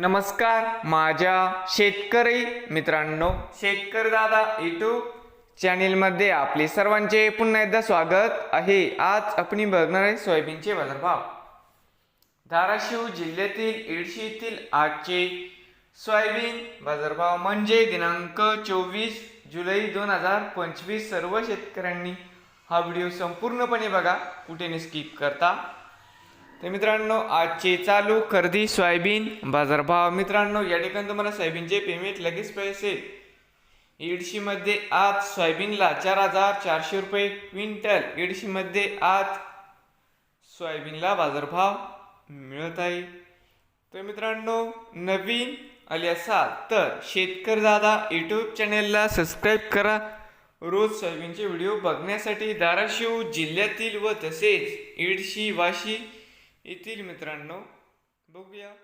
नमस्कार माझ्या शेतकरी मित्रांनो शेतकरी दादा यूट्यूब चॅनेलमध्ये आपले सर्वांचे पुन्हा एकदा स्वागत आहे. आज आपण बघणार आहे सोयाबीनचे बाजारभाव. धाराशिव जिल्ह्यातील इडशी येथील आजचे सोयाबीन बाजारभाव म्हणजे दिनांक चोवीस जुलै दोन हजार पंचवीस. सर्व शेतकऱ्यांनी हा व्हिडिओ संपूर्णपणे बघा. कुठे स्किप करता? तर मित्रांनो आजचे चालू खरेदी सोयाबीन बाजारभाव. मित्रांनो या ठिकाणी तुम्हाला सोयाबीनचे पेमेंट लगेच पैसे इडशीमध्ये आज सोयाबीनला चार हजार चारशे रुपये क्विंटल. इडशीमध्ये आज सोयाबीनला बाजारभाव मिळत आहे. तर मित्रांनो नवीन आले असाल तर शेतकरी दादा यूट्यूब चॅनेलला सबस्क्राईब करा. रोज सोयाबीनचे व्हिडिओ बघण्यासाठी धाराशिव जिल्ह्यातील व तसेच इडशी वाशी येतील मित्रांनो. बघूया.